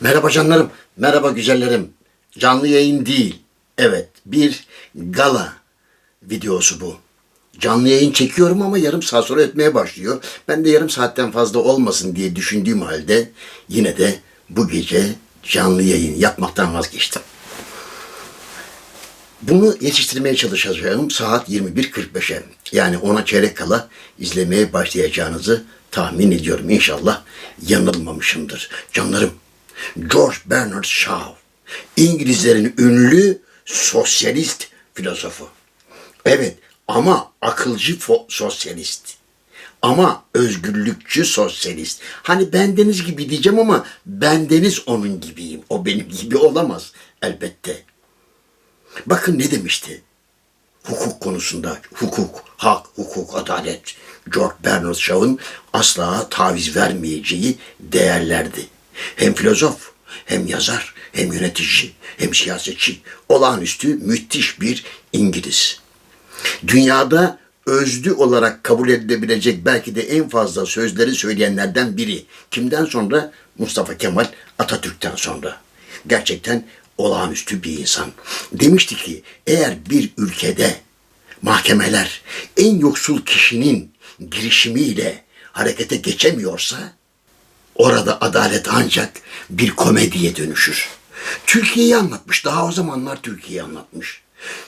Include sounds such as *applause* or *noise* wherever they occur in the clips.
Merhaba canlarım, merhaba güzellerim. Canlı yayın değil. Evet, bir gala videosu bu. Canlı yayın çekiyorum ama yarım saat sonra ötmeye başlıyor. Ben de yarım saatten fazla olmasın diye düşündüğüm halde yine de bu gece canlı yayın yapmaktan vazgeçtim. Bunu yetiştirmeye çalışacağım saat 21.45'e. Yani ona çeyrek kala izlemeye başlayacağınızı tahmin ediyorum. İnşallah yanılmamışımdır. Canlarım, George Bernard Shaw, İngilizlerin ünlü sosyalist filozofu. Evet ama akılcı sosyalist. Ama özgürlükçü sosyalist. Hani bendeniz gibi diyeceğim ama bendeniz onun gibiyim. O benim *laughs* gibi olamaz elbette. Bakın ne demişti? Hukuk konusunda hukuk, hak, hukuk, adalet. George Bernard Shaw'ın asla taviz vermeyeceği değerlerdi. Hem filozof, hem yazar, hem yönetici, hem siyasetçi. Olağanüstü müthiş bir İngiliz. Dünyada özlü olarak kabul edilebilecek belki de en fazla sözleri söyleyenlerden biri. Kimden sonra? Mustafa Kemal Atatürk'ten sonra. Gerçekten olağanüstü bir insan. Demişti ki eğer bir ülkede mahkemeler en yoksul kişinin girişimiyle harekete geçemiyorsa Orada adalet ancak bir komediye dönüşür. Türkiye'yi anlatmış. Daha o zamanlar Türkiye'yi anlatmış.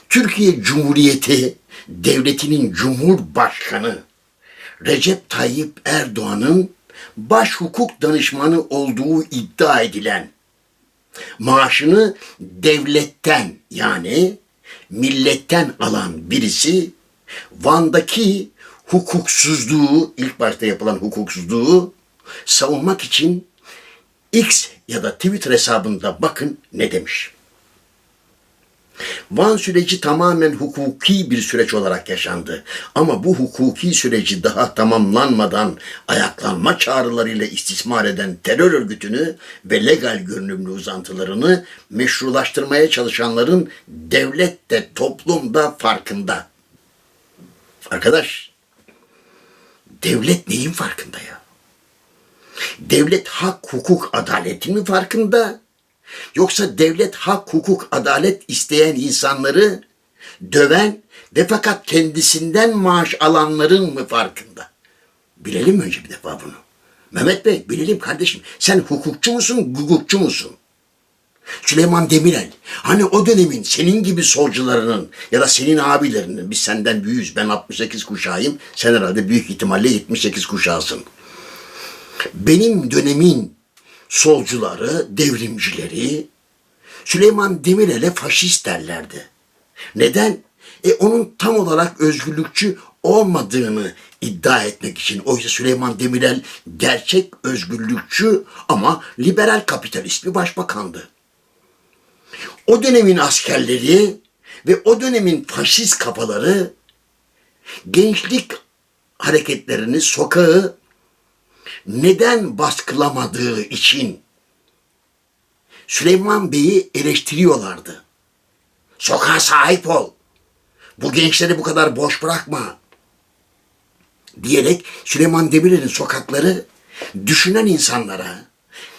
Türkiye Cumhuriyeti devletinin Cumhurbaşkanı Recep Tayyip Erdoğan'ın baş hukuk danışmanı olduğu iddia edilen maaşını devletten yani milletten alan birisi Van'daki hukuksuzluğu, ilk başta yapılan hukuksuzluğu savunmak için X ya da Twitter hesabında bakın ne demiş. Van süreci tamamen hukuki bir süreç olarak yaşandı. Ama bu hukuki süreci daha tamamlanmadan ayaklanma çağrılarıyla istismar eden terör örgütünü ve legal görünümlü uzantılarını meşrulaştırmaya çalışanların devlet de toplum da farkında. Arkadaş, devlet neyin farkında ya? Devlet hak, hukuk, adaletin mi farkında? Yoksa devlet hak, hukuk, adalet isteyen insanları döven ve fakat kendisinden maaş alanların mı farkında? Bilelim önce bir defa bunu. Mehmet Bey bilelim kardeşim. Sen hukukçu musun, hukukçu musun? Süleyman Demirel. Hani o dönemin senin gibi solcularının ya da senin abilerinin biz senden büyüğüz. Ben 68 kuşağıyım. Sen herhalde büyük ihtimalle 78 kuşağısın benim dönemin solcuları, devrimcileri Süleyman Demirel'e faşist derlerdi. Neden? E onun tam olarak özgürlükçü olmadığını iddia etmek için. Oysa Süleyman Demirel gerçek özgürlükçü ama liberal kapitalist bir başbakandı. O dönemin askerleri ve o dönemin faşist kafaları gençlik hareketlerini, sokağı neden baskılamadığı için Süleyman Bey'i eleştiriyorlardı. Sokağa sahip ol. Bu gençleri bu kadar boş bırakma. Diyerek Süleyman Demirel'in sokakları düşünen insanlara,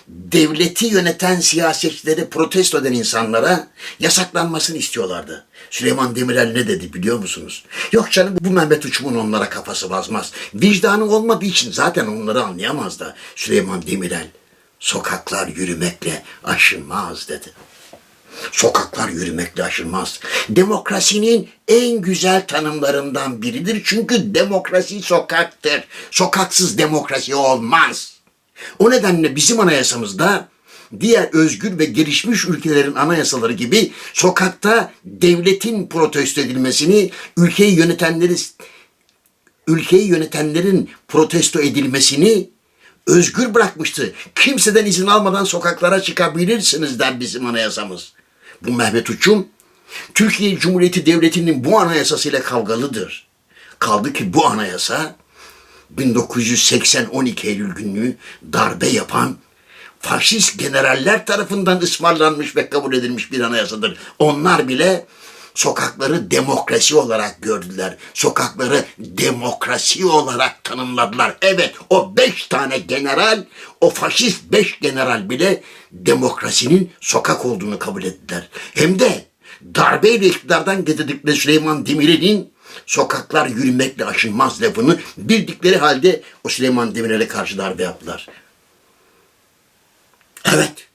devleti yöneten siyasetçileri protesto eden insanlara yasaklanmasını istiyorlardı. Süleyman Demirel ne dedi biliyor musunuz? Yok canım bu Mehmet Uçum'un onlara kafası basmaz. Vicdanı olmadığı için zaten onları anlayamaz da Süleyman Demirel sokaklar yürümekle aşılmaz dedi. Sokaklar yürümekle aşılmaz. Demokrasinin en güzel tanımlarından biridir. Çünkü demokrasi sokaktır. Sokaksız demokrasi olmaz. O nedenle bizim anayasamızda diğer özgür ve gelişmiş ülkelerin anayasaları gibi sokakta devletin protesto edilmesini, ülkeyi yönetenleri ülkeyi yönetenlerin protesto edilmesini özgür bırakmıştı. Kimseden izin almadan sokaklara çıkabilirsiniz der bizim anayasamız. Bu Mehmet Uçum Türkiye Cumhuriyeti Devleti'nin bu anayasasıyla kavgalıdır. Kaldı ki bu anayasa 1980 12 Eylül günü darbe yapan faşist generaller tarafından ısmarlanmış ve kabul edilmiş bir anayasadır. Onlar bile sokakları demokrasi olarak gördüler. Sokakları demokrasi olarak tanımladılar. Evet o beş tane general, o faşist beş general bile demokrasinin sokak olduğunu kabul ettiler. Hem de darbeyle iktidardan getirdikleri Süleyman Demirel'in sokaklar yürümekle aşılmaz lafını bildikleri halde o Süleyman Demirel'e karşı darbe yaptılar. Evet.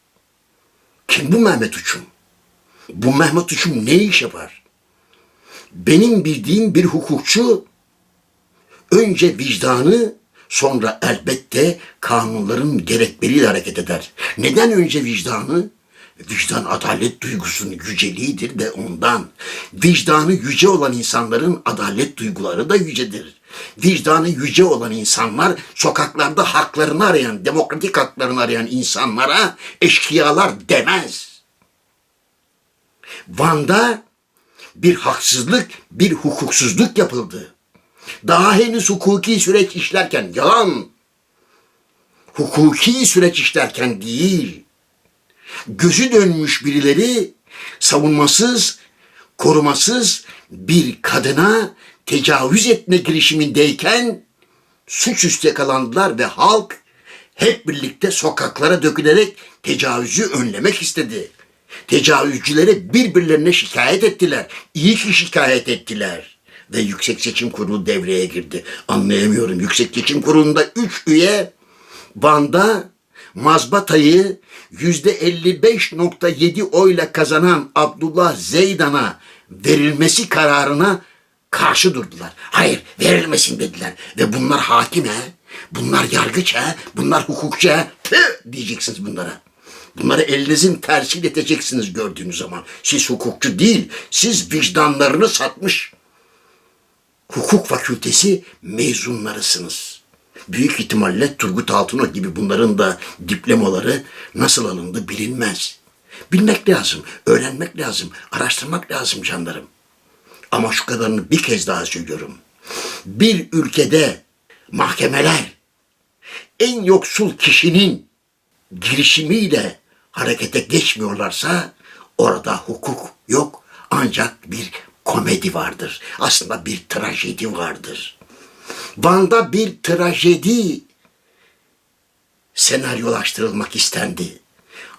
Kim bu Mehmet Uçum? Bu Mehmet Uçum ne iş yapar? Benim bildiğim bir hukukçu önce vicdanı sonra elbette kanunların gerekleriyle hareket eder. Neden önce vicdanı? Vicdan adalet duygusunun yüceliğidir de ondan. Vicdanı yüce olan insanların adalet duyguları da yücedir. Vicdanı yüce olan insanlar sokaklarda haklarını arayan, demokratik haklarını arayan insanlara eşkıyalar demez. Van'da bir haksızlık, bir hukuksuzluk yapıldı. Daha henüz hukuki süreç işlerken yalan. Hukuki süreç işlerken değil. Gözü dönmüş birileri savunmasız, korumasız bir kadına tecavüz etme girişimindeyken suçüstü yakalandılar ve halk hep birlikte sokaklara dökülerek tecavüzü önlemek istedi. Tecavüzcülere birbirlerine şikayet ettiler. İyi ki şikayet ettiler. Ve Yüksek Seçim Kurulu devreye girdi. Anlayamıyorum. Yüksek Seçim Kurulu'nda üç üye Van'da mazbatayı yüzde 55.7 oyla kazanan Abdullah Zeydan'a verilmesi kararına karşı durdular. Hayır verilmesin dediler. Ve bunlar hakim he. Bunlar yargıç he. Bunlar hukukçu he. Tüh diyeceksiniz bunlara. Bunları elinizin tersiyle iteceksiniz gördüğünüz zaman. Siz hukukçu değil, siz vicdanlarını satmış hukuk fakültesi mezunlarısınız. Büyük ihtimalle Turgut Altınok gibi bunların da diplomaları nasıl alındı bilinmez. Bilmek lazım, öğrenmek lazım, araştırmak lazım canlarım. Ama şu kadarını bir kez daha söylüyorum. Bir ülkede mahkemeler en yoksul kişinin girişimiyle harekete geçmiyorlarsa orada hukuk yok ancak bir komedi vardır. Aslında bir trajedi vardır. Van'da bir trajedi senaryolaştırılmak istendi.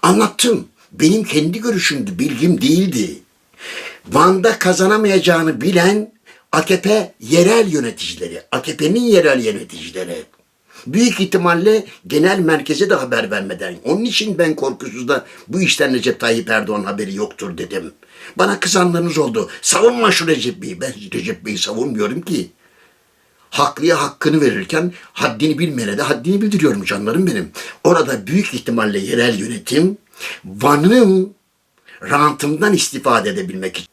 Anlattım. Benim kendi görüşümdü, bilgim değildi. Van'da kazanamayacağını bilen AKP yerel yöneticileri, AKP'nin yerel yöneticileri. Büyük ihtimalle genel merkeze de haber vermeden. Onun için ben korkusuzda bu işten Recep Tayyip Erdoğan haberi yoktur dedim. Bana kızanlarınız oldu. Savunma şu Recep Bey'i. Ben Recep Bey'i savunmuyorum ki. Haklıya hakkını verirken haddini bilmeyene de haddini bildiriyorum canlarım benim. Orada büyük ihtimalle yerel yönetim Van'ın rantından istifade edebilmek için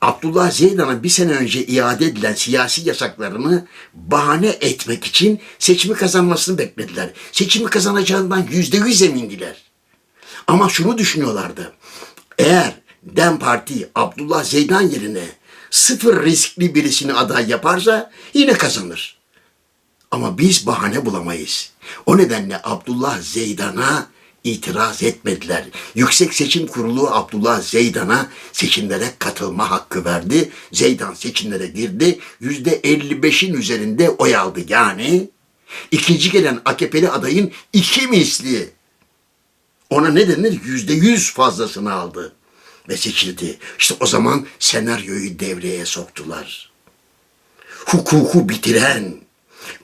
Abdullah Zeydan'a bir sene önce iade edilen siyasi yasaklarını bahane etmek için seçimi kazanmasını beklediler. Seçimi kazanacağından yüzde yüz emindiler. Ama şunu düşünüyorlardı. Eğer DEM Parti Abdullah Zeydan yerine sıfır riskli birisini aday yaparsa yine kazanır. Ama biz bahane bulamayız. O nedenle Abdullah Zeydan'a itiraz etmediler. Yüksek Seçim Kurulu Abdullah Zeydan'a seçimlere katılma hakkı verdi. Zeydan seçimlere girdi. Yüzde 55'in üzerinde oy aldı. Yani ikinci gelen AKP'li adayın iki misli. Ona ne denir? Yüzde yüz fazlasını aldı ve seçildi. İşte o zaman senaryoyu devreye soktular. Hukuku bitiren,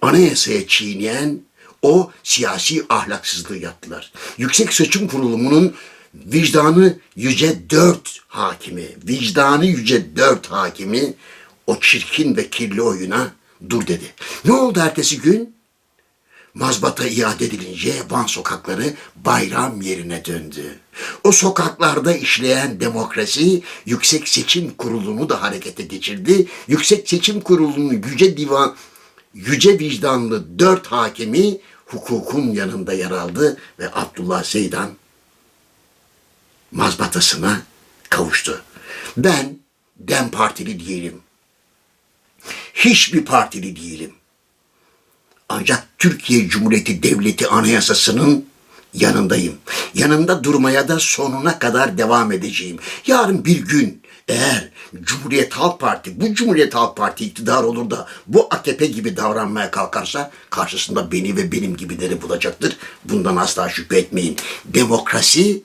anayasaya çiğneyen o siyasi ahlaksızlığı yaptılar. Yüksek Seçim Kurulu'nun vicdanı yüce dört hakimi, vicdanı yüce dört hakimi o çirkin ve kirli oyuna dur dedi. Ne oldu ertesi gün? Mazbata iade edilince Van sokakları bayram yerine döndü. O sokaklarda işleyen demokrasi Yüksek Seçim Kurulu'nu da harekete geçirdi. Yüksek Seçim Kurulu'nun yüce divan, yüce vicdanlı dört hakimi hukukun yanında yer aldı ve Abdullah Zeydan mazbatasına kavuştu. Ben Dem Partili değilim. Hiçbir partili değilim. Ancak Türkiye Cumhuriyeti Devleti Anayasası'nın yanındayım. Yanında durmaya da sonuna kadar devam edeceğim. Yarın bir gün Eğer Cumhuriyet Halk Parti, bu Cumhuriyet Halk Parti iktidar olur da bu AKP gibi davranmaya kalkarsa karşısında beni ve benim gibileri bulacaktır. Bundan asla şüphe etmeyin. Demokrasi,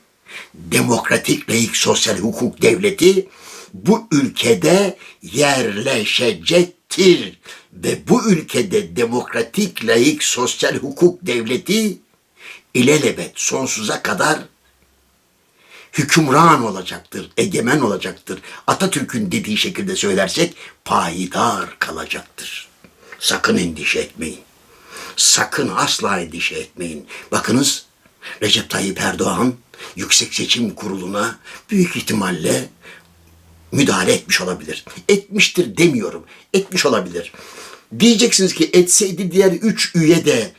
demokratik laik sosyal hukuk devleti bu ülkede yerleşecektir. Ve bu ülkede demokratik laik sosyal hukuk devleti ilelebet sonsuza kadar hükümran olacaktır, egemen olacaktır. Atatürk'ün dediği şekilde söylersek payidar kalacaktır. Sakın endişe etmeyin. Sakın asla endişe etmeyin. Bakınız Recep Tayyip Erdoğan Yüksek Seçim Kurulu'na büyük ihtimalle müdahale etmiş olabilir. Etmiştir demiyorum. Etmiş olabilir. Diyeceksiniz ki etseydi diğer üç üye de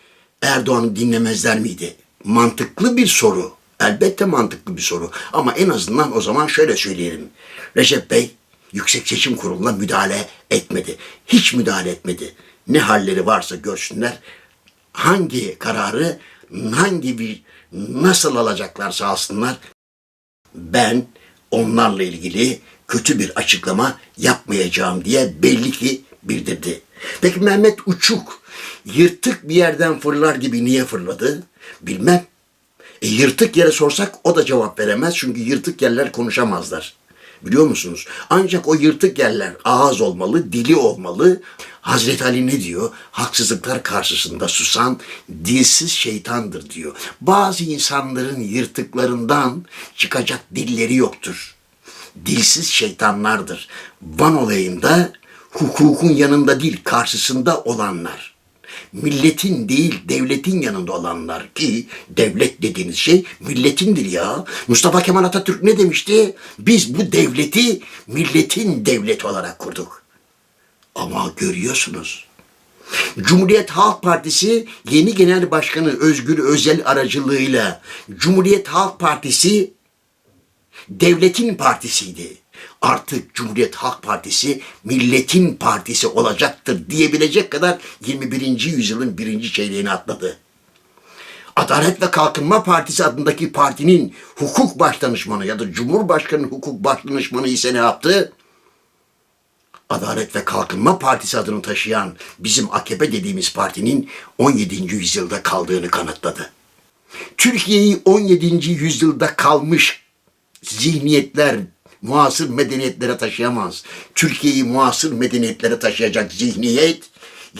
Erdoğan'ı dinlemezler miydi? Mantıklı bir soru. Elbette mantıklı bir soru. Ama en azından o zaman şöyle söyleyelim. Recep Bey Yüksek Seçim Kurulu'na müdahale etmedi. Hiç müdahale etmedi. Ne halleri varsa görsünler. Hangi kararı hangi bir nasıl alacaklarsa alsınlar ben onlarla ilgili kötü bir açıklama yapmayacağım diye belli ki bildirdi. Peki Mehmet Uçuk yırtık bir yerden fırlar gibi niye fırladı? Bilmem. E, yırtık yere sorsak o da cevap veremez çünkü yırtık yerler konuşamazlar. Biliyor musunuz? Ancak o yırtık yerler ağız olmalı, dili olmalı. Hazreti Ali ne diyor? Haksızlıklar karşısında susan dilsiz şeytandır diyor. Bazı insanların yırtıklarından çıkacak dilleri yoktur. Dilsiz şeytanlardır. Van olayında hukukun yanında değil karşısında olanlar milletin değil devletin yanında olanlar ki devlet dediğiniz şey milletindir ya. Mustafa Kemal Atatürk ne demişti? Biz bu devleti milletin devleti olarak kurduk. Ama görüyorsunuz. Cumhuriyet Halk Partisi yeni genel başkanı Özgür Özel aracılığıyla Cumhuriyet Halk Partisi devletin partisiydi. Artık Cumhuriyet Halk Partisi milletin partisi olacaktır diyebilecek kadar 21. yüzyılın birinci çeyreğini atladı. Adalet ve Kalkınma Partisi adındaki partinin hukuk başdanışmanı ya da Cumhurbaşkanı hukuk başdanışmanı ise ne yaptı? Adalet ve Kalkınma Partisi adını taşıyan bizim AKP dediğimiz partinin 17. yüzyılda kaldığını kanıtladı. Türkiye'yi 17. yüzyılda kalmış zihniyetler muasır medeniyetlere taşıyamaz. Türkiye'yi muasır medeniyetlere taşıyacak zihniyet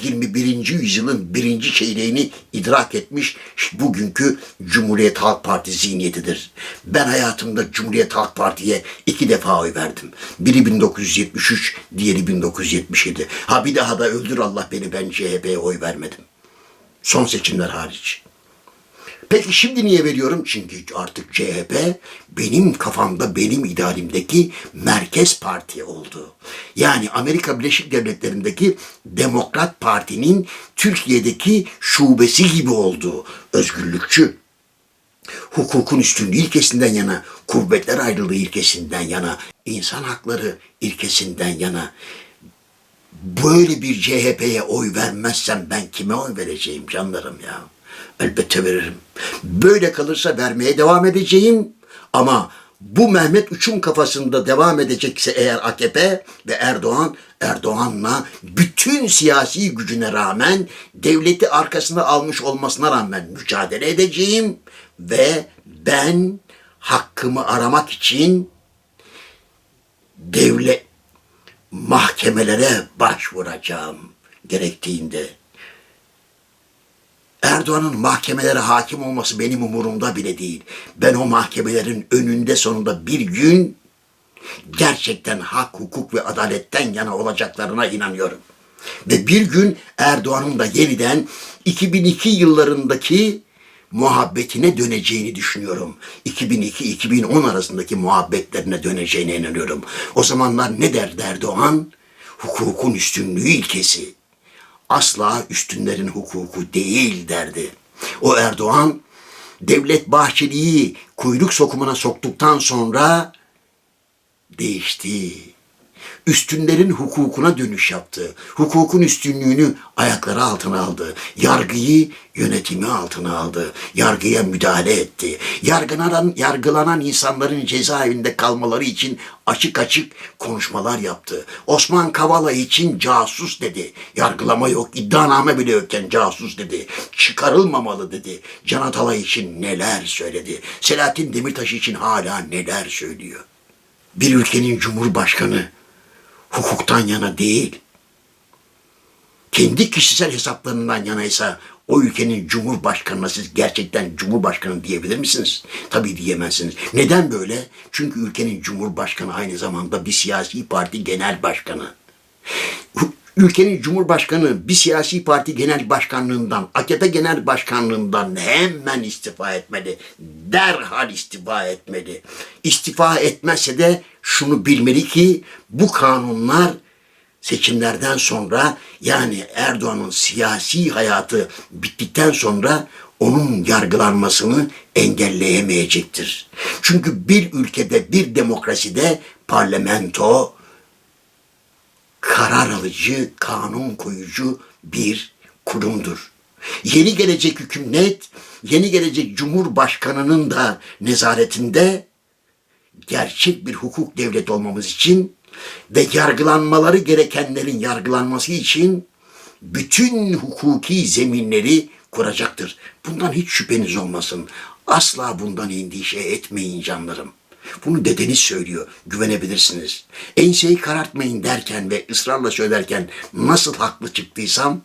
21. yüzyılın birinci çeyreğini idrak etmiş bugünkü Cumhuriyet Halk Partisi zihniyetidir. Ben hayatımda Cumhuriyet Halk Parti'ye iki defa oy verdim. Biri 1973, diğeri 1977. Ha bir daha da öldür Allah beni ben CHP'ye oy vermedim. Son seçimler hariç. Peki şimdi niye veriyorum? Çünkü artık CHP benim kafamda, benim idealimdeki merkez parti oldu. Yani Amerika Birleşik Devletleri'ndeki Demokrat Parti'nin Türkiye'deki şubesi gibi oldu. Özgürlükçü, hukukun üstünlüğü ilkesinden yana, kuvvetler ayrılığı ilkesinden yana, insan hakları ilkesinden yana, böyle bir CHP'ye oy vermezsem ben kime oy vereceğim canlarım ya? Elbette veririm. Böyle kalırsa vermeye devam edeceğim ama bu Mehmet Uç'un kafasında devam edecekse eğer AKP ve Erdoğan, Erdoğan'la bütün siyasi gücüne rağmen, devleti arkasına almış olmasına rağmen mücadele edeceğim ve ben hakkımı aramak için devlet mahkemelere başvuracağım gerektiğinde. Erdoğan'ın mahkemelere hakim olması benim umurumda bile değil. Ben o mahkemelerin önünde sonunda bir gün gerçekten hak, hukuk ve adaletten yana olacaklarına inanıyorum. Ve bir gün Erdoğan'ın da yeniden 2002 yıllarındaki muhabbetine döneceğini düşünüyorum. 2002-2010 arasındaki muhabbetlerine döneceğine inanıyorum. O zamanlar ne derdi Erdoğan? Hukukun üstünlüğü ilkesi asla üstünlerin hukuku değil derdi. O Erdoğan Devlet Bahçeli'yi kuyruk sokumuna soktuktan sonra değişti. Üstünlerin hukukuna dönüş yaptı. Hukukun üstünlüğünü ayakları altına aldı. Yargıyı yönetimi altına aldı. Yargıya müdahale etti. Yargılanan, yargılanan insanların cezaevinde kalmaları için açık açık konuşmalar yaptı. Osman Kavala için casus dedi. Yargılama yok, iddianame bile yokken casus dedi. Çıkarılmamalı dedi. Can Atalay için neler söyledi. Selahattin Demirtaş için hala neler söylüyor. Bir ülkenin cumhurbaşkanı hukuktan yana değil, kendi kişisel hesaplarından yanaysa o ülkenin cumhurbaşkanına siz gerçekten cumhurbaşkanı diyebilir misiniz? Tabii diyemezsiniz. Neden böyle? Çünkü ülkenin cumhurbaşkanı aynı zamanda bir siyasi parti genel başkanı. Ülkenin cumhurbaşkanı bir siyasi parti genel başkanlığından, AKP genel başkanlığından hemen istifa etmeli. Derhal istifa etmeli. İstifa etmezse de şunu bilmeli ki bu kanunlar seçimlerden sonra yani Erdoğan'ın siyasi hayatı bittikten sonra onun yargılanmasını engelleyemeyecektir. Çünkü bir ülkede, bir demokraside parlamento karar alıcı, kanun koyucu bir kurumdur. Yeni gelecek hükümet, yeni gelecek cumhurbaşkanının da nezaretinde gerçek bir hukuk devleti olmamız için ve yargılanmaları gerekenlerin yargılanması için bütün hukuki zeminleri kuracaktır. Bundan hiç şüpheniz olmasın. Asla bundan endişe etmeyin canlarım. Bunu dedeniz söylüyor. Güvenebilirsiniz. Enseyi karartmayın derken ve ısrarla söylerken nasıl haklı çıktıysam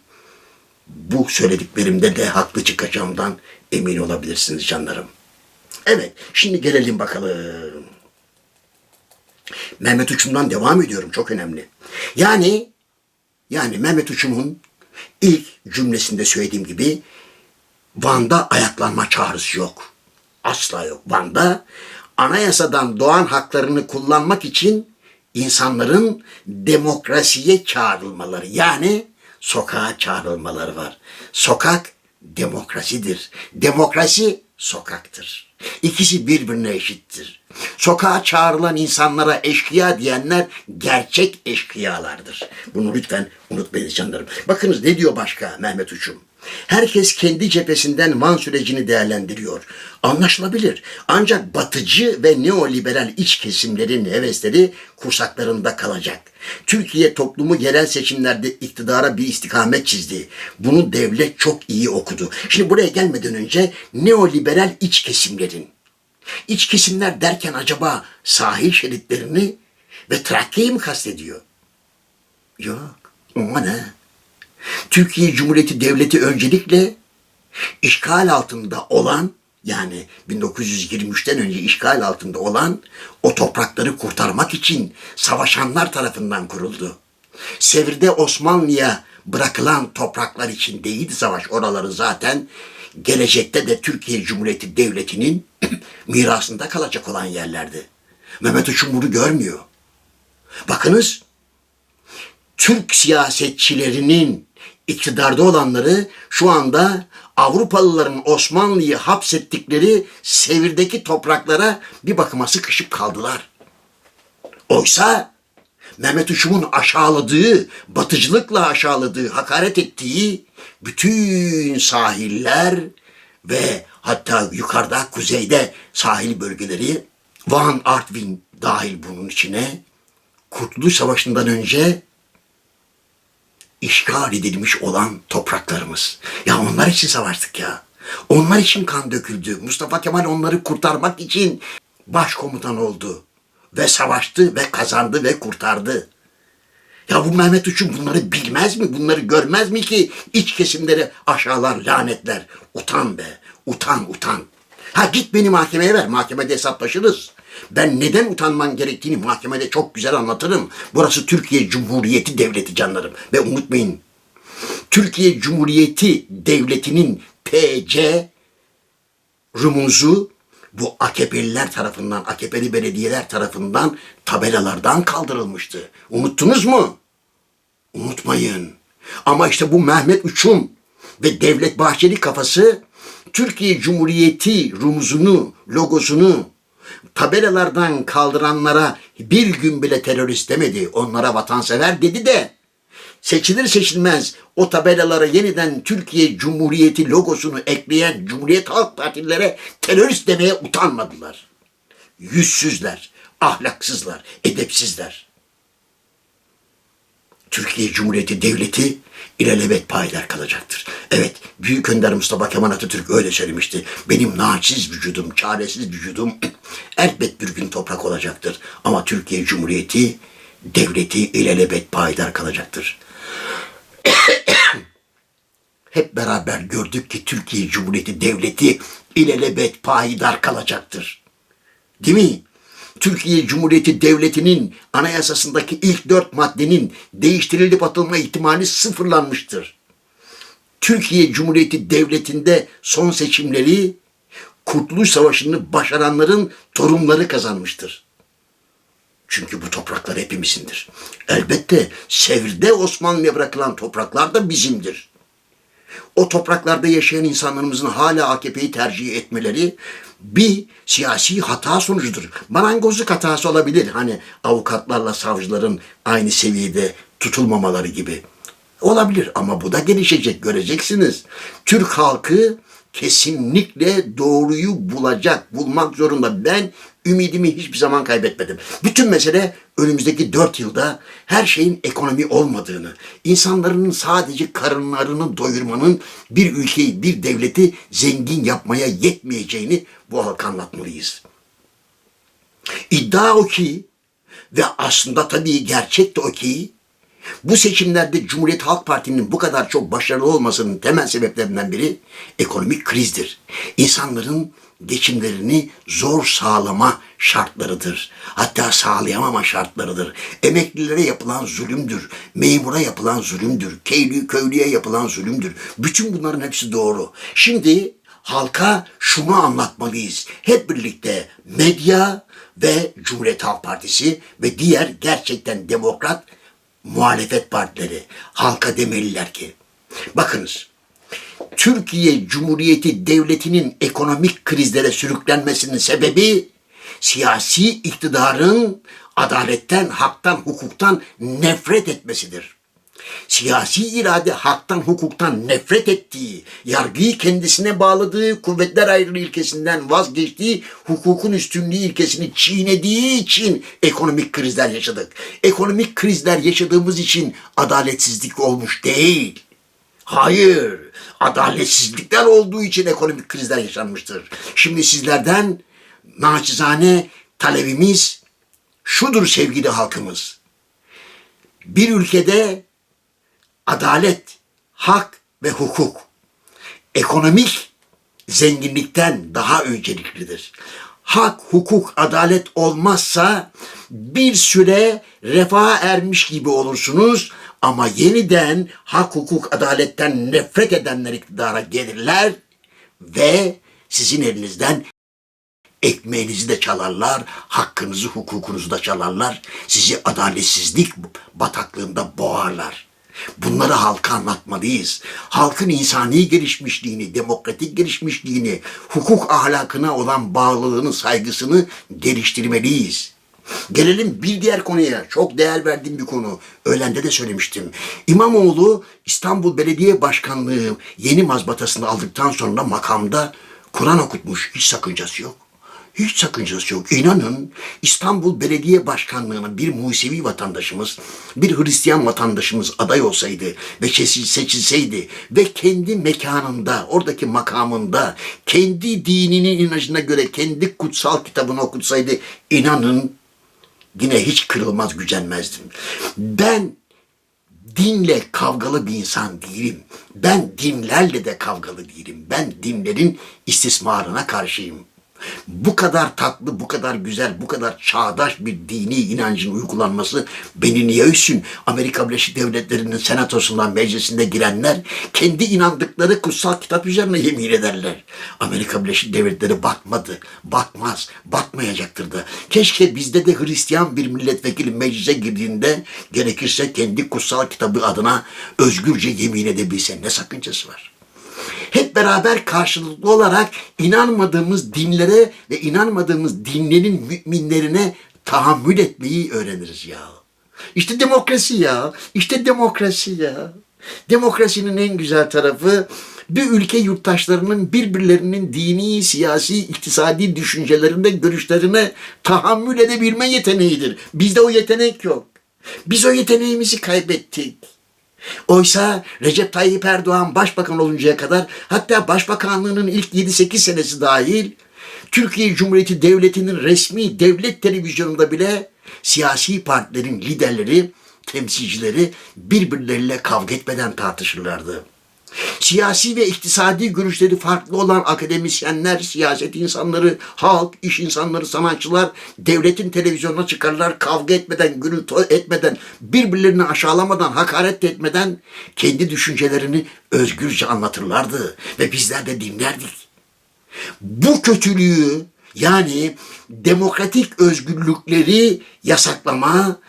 bu söylediklerimde de haklı çıkacağımdan emin olabilirsiniz canlarım. Evet, şimdi gelelim bakalım. Mehmet Uçum'dan devam ediyorum. Çok önemli. Yani yani Mehmet Uçum'un ilk cümlesinde söylediğim gibi Van'da ayaklanma çağrısı yok. Asla yok. Van'da anayasadan doğan haklarını kullanmak için insanların demokrasiye çağrılmaları yani sokağa çağrılmaları var. Sokak demokrasidir. Demokrasi sokaktır. İkisi birbirine eşittir. Sokağa çağrılan insanlara eşkıya diyenler gerçek eşkıyalardır. Bunu lütfen unutmayın canlarım. Bakınız ne diyor başka Mehmet Uçum? Herkes kendi cephesinden Van sürecini değerlendiriyor. Anlaşılabilir. Ancak batıcı ve neoliberal iç kesimlerin hevesleri kursaklarında kalacak. Türkiye toplumu yerel seçimlerde iktidara bir istikamet çizdi. Bunu devlet çok iyi okudu. Şimdi buraya gelmeden önce neoliberal iç kesimlerin İç kesimler derken acaba sahil şeritlerini ve Trakya'yı mı kastediyor? Yok. Ama ne? Türkiye Cumhuriyeti Devleti öncelikle işgal altında olan yani 1923'ten önce işgal altında olan o toprakları kurtarmak için savaşanlar tarafından kuruldu. Sevir'de Osmanlı'ya bırakılan topraklar için değildi savaş. Oraları zaten gelecekte de Türkiye Cumhuriyeti Devleti'nin *clears throat* mirasında kalacak olan yerlerdi. Mehmet Uçum bunu görmüyor. Bakınız Türk siyasetçilerinin iktidarda olanları şu anda Avrupalıların Osmanlı'yı hapsettikleri Sevir'deki topraklara bir bakıma sıkışıp kaldılar. Oysa Mehmet Uçum'un aşağıladığı, batıcılıkla aşağıladığı, hakaret ettiği bütün sahiller ve hatta yukarıda kuzeyde sahil bölgeleri Van Artvin dahil bunun içine Kurtuluş Savaşı'ndan önce işgal edilmiş olan topraklarımız. Ya onlar için savaştık ya. Onlar için kan döküldü. Mustafa Kemal onları kurtarmak için başkomutan oldu. Ve savaştı ve kazandı ve kurtardı. Ya bu Mehmet Uçum bunları bilmez mi? Bunları görmez mi ki iç kesimleri aşağılar, lanetler. Utan be, utan, utan. Ha git beni mahkemeye ver, mahkemede hesaplaşırız. Ben neden utanman gerektiğini mahkemede çok güzel anlatırım. Burası Türkiye Cumhuriyeti Devleti canlarım. Ve unutmayın, Türkiye Cumhuriyeti Devleti'nin PC rumuzu bu AKP'liler tarafından, AKP'li belediyeler tarafından tabelalardan kaldırılmıştı. Unuttunuz mu? Unutmayın. Ama işte bu Mehmet Uçum ve Devlet Bahçeli kafası Türkiye Cumhuriyeti rumuzunu, logosunu Tabelalardan kaldıranlara bir gün bile terörist demedi. Onlara vatansever dedi de seçilir seçilmez o tabelalara yeniden Türkiye Cumhuriyeti logosunu ekleyen Cumhuriyet Halk Partilere terörist demeye utanmadılar. Yüzsüzler, ahlaksızlar, edepsizler. Türkiye Cumhuriyeti Devleti ilelebet payidar kalacaktır. Evet, Büyük Önder Mustafa Kemal Atatürk öyle söylemişti. Benim naçiz vücudum, çaresiz vücudum *clears throat* elbet bir gün toprak olacaktır. Ama Türkiye Cumhuriyeti Devleti ilelebet payidar kalacaktır. *clears throat* Hep beraber gördük ki Türkiye Cumhuriyeti Devleti ilelebet payidar kalacaktır. Değil mi? Türkiye Cumhuriyeti Devleti'nin anayasasındaki ilk dört maddenin değiştirilip atılma ihtimali sıfırlanmıştır. Türkiye Cumhuriyeti Devleti'nde son seçimleri Kurtuluş Savaşı'nı başaranların torunları kazanmıştır. Çünkü bu topraklar hepimizindir. Elbette Sevr'de Osmanlı'ya bırakılan topraklar da bizimdir o topraklarda yaşayan insanlarımızın hala AKP'yi tercih etmeleri bir siyasi hata sonucudur. Marangozluk hatası olabilir. Hani avukatlarla savcıların aynı seviyede tutulmamaları gibi. Olabilir ama bu da gelişecek göreceksiniz. Türk halkı kesinlikle doğruyu bulacak, bulmak zorunda. Ben ümidimi hiçbir zaman kaybetmedim. Bütün mesele önümüzdeki dört yılda her şeyin ekonomi olmadığını, insanların sadece karınlarını doyurmanın bir ülkeyi, bir devleti zengin yapmaya yetmeyeceğini bu halka anlatmalıyız. İddia o ki ve aslında tabii gerçek de o ki bu seçimlerde Cumhuriyet Halk Parti'nin bu kadar çok başarılı olmasının temel sebeplerinden biri ekonomik krizdir. İnsanların geçimlerini zor sağlama şartlarıdır. Hatta sağlayamama şartlarıdır. Emeklilere yapılan zulümdür. Memura yapılan zulümdür. Köylü, köylüye yapılan zulümdür. Bütün bunların hepsi doğru. Şimdi halka şunu anlatmalıyız. Hep birlikte medya ve Cumhuriyet Halk Partisi ve diğer gerçekten demokrat muhalefet partileri halka demeliler ki bakınız Türkiye Cumhuriyeti Devleti'nin ekonomik krizlere sürüklenmesinin sebebi siyasi iktidarın adaletten, haktan, hukuktan nefret etmesidir. Siyasi irade haktan, hukuktan nefret ettiği, yargıyı kendisine bağladığı kuvvetler ayrılığı ilkesinden vazgeçtiği, hukukun üstünlüğü ilkesini çiğnediği için ekonomik krizler yaşadık. Ekonomik krizler yaşadığımız için adaletsizlik olmuş değil. Hayır, adaletsizlikler olduğu için ekonomik krizler yaşanmıştır. Şimdi sizlerden naçizane talebimiz şudur sevgili halkımız. Bir ülkede adalet, hak ve hukuk ekonomik zenginlikten daha önceliklidir. Hak, hukuk, adalet olmazsa bir süre refaha ermiş gibi olursunuz ama yeniden hak, hukuk, adaletten nefret edenler iktidara gelirler ve sizin elinizden ekmeğinizi de çalarlar, hakkınızı, hukukunuzu da çalarlar. Sizi adaletsizlik bataklığında boğarlar. Bunları halka anlatmalıyız. Halkın insani gelişmişliğini, demokratik gelişmişliğini, hukuk ahlakına olan bağlılığını, saygısını geliştirmeliyiz. Gelelim bir diğer konuya. Çok değer verdiğim bir konu. Öğlende de söylemiştim. İmamoğlu İstanbul Belediye Başkanlığı yeni mazbatasını aldıktan sonra makamda Kur'an okutmuş. Hiç sakıncası yok. Hiç sakıncası yok. İnanın İstanbul Belediye Başkanlığı'na bir Musevi vatandaşımız, bir Hristiyan vatandaşımız aday olsaydı ve seçilseydi ve kendi mekanında, oradaki makamında, kendi dininin inancına göre kendi kutsal kitabını okutsaydı inanın yine hiç kırılmaz gücenmezdim. Ben dinle kavgalı bir insan değilim. Ben dinlerle de kavgalı değilim. Ben dinlerin istismarına karşıyım bu kadar tatlı, bu kadar güzel, bu kadar çağdaş bir dini inancın uygulanması beni niye üsün? Amerika Birleşik Devletleri'nin senatosundan meclisinde girenler kendi inandıkları kutsal kitap üzerine yemin ederler. Amerika Birleşik Devletleri batmadı, batmaz, batmayacaktır da. Keşke bizde de Hristiyan bir milletvekili meclise girdiğinde gerekirse kendi kutsal kitabı adına özgürce yemin edebilse ne sakıncası var? Hep beraber karşılıklı olarak inanmadığımız dinlere ve inanmadığımız dinlerin müminlerine tahammül etmeyi öğreniriz ya. İşte demokrasi ya. İşte demokrasi ya. Demokrasinin en güzel tarafı bir ülke yurttaşlarının birbirlerinin dini, siyasi, iktisadi düşüncelerine, görüşlerine tahammül edebilme yeteneğidir. Bizde o yetenek yok. Biz o yeteneğimizi kaybettik. Oysa Recep Tayyip Erdoğan başbakan oluncaya kadar hatta başbakanlığının ilk 7-8 senesi dahil Türkiye Cumhuriyeti Devleti'nin resmi devlet televizyonunda bile siyasi partilerin liderleri, temsilcileri birbirleriyle kavga etmeden tartışırlardı. Siyasi ve iktisadi görüşleri farklı olan akademisyenler, siyaset insanları, halk, iş insanları, sanatçılar devletin televizyonuna çıkarlar kavga etmeden, gürültü etmeden, birbirlerini aşağılamadan, hakaret etmeden kendi düşüncelerini özgürce anlatırlardı ve bizler de dinlerdik. Bu kötülüğü yani demokratik özgürlükleri yasaklama,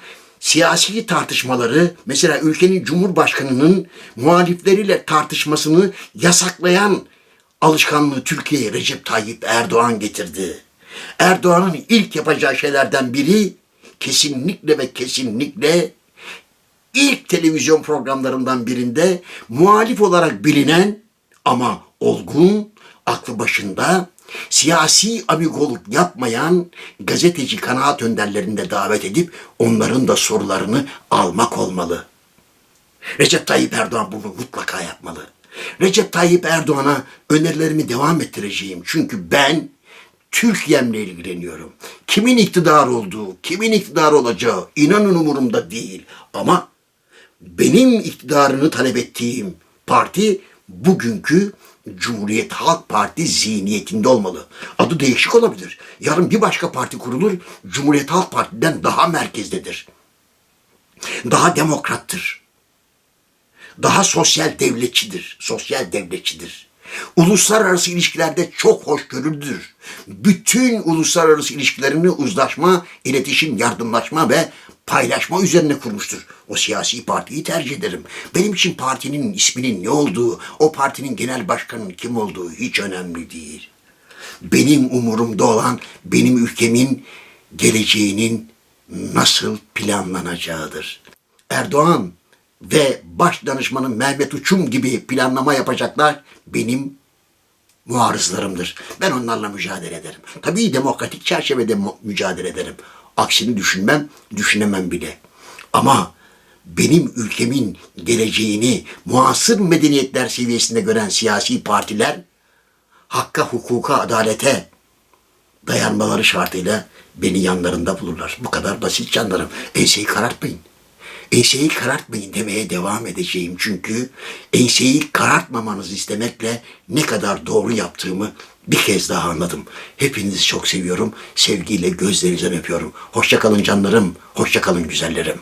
siyasi tartışmaları mesela ülkenin cumhurbaşkanının muhalifleriyle tartışmasını yasaklayan alışkanlığı Türkiye'ye Recep Tayyip Erdoğan getirdi. Erdoğan'ın ilk yapacağı şeylerden biri kesinlikle ve kesinlikle ilk televizyon programlarından birinde muhalif olarak bilinen ama olgun, aklı başında, siyasi amigoluk yapmayan gazeteci kanaat önderlerini de davet edip onların da sorularını almak olmalı. Recep Tayyip Erdoğan bunu mutlaka yapmalı. Recep Tayyip Erdoğan'a önerilerimi devam ettireceğim. Çünkü ben Türkiye'mle ilgileniyorum. Kimin iktidar olduğu, kimin iktidar olacağı inanın umurumda değil. Ama benim iktidarını talep ettiğim parti bugünkü Cumhuriyet Halk Parti zihniyetinde olmalı. Adı değişik olabilir. Yarın bir başka parti kurulur, Cumhuriyet Halk Parti'den daha merkezdedir. Daha demokrattır. Daha sosyal devletçidir. Sosyal devletçidir. Uluslararası ilişkilerde çok hoşgörülüdür. Bütün uluslararası ilişkilerini uzlaşma, iletişim, yardımlaşma ve paylaşma üzerine kurmuştur. O siyasi partiyi tercih ederim. Benim için partinin isminin ne olduğu, o partinin genel başkanının kim olduğu hiç önemli değil. Benim umurumda olan benim ülkemin geleceğinin nasıl planlanacağıdır. Erdoğan ve baş danışmanı Mehmet Uçum gibi planlama yapacaklar benim muarızlarımdır. Ben onlarla mücadele ederim. Tabii demokratik çerçevede mücadele ederim. Aksini düşünmem, düşünemem bile. Ama benim ülkemin geleceğini muasır medeniyetler seviyesinde gören siyasi partiler hakka, hukuka, adalete dayanmaları şartıyla beni yanlarında bulurlar. Bu kadar basit canlarım. Enseyi karartmayın. Enseyi karartmayın demeye devam edeceğim. Çünkü enseyi karartmamanızı istemekle ne kadar doğru yaptığımı bir kez daha anladım. Hepinizi çok seviyorum. Sevgiyle gözlerinizden öpüyorum. Hoşça kalın canlarım. Hoşça kalın güzellerim.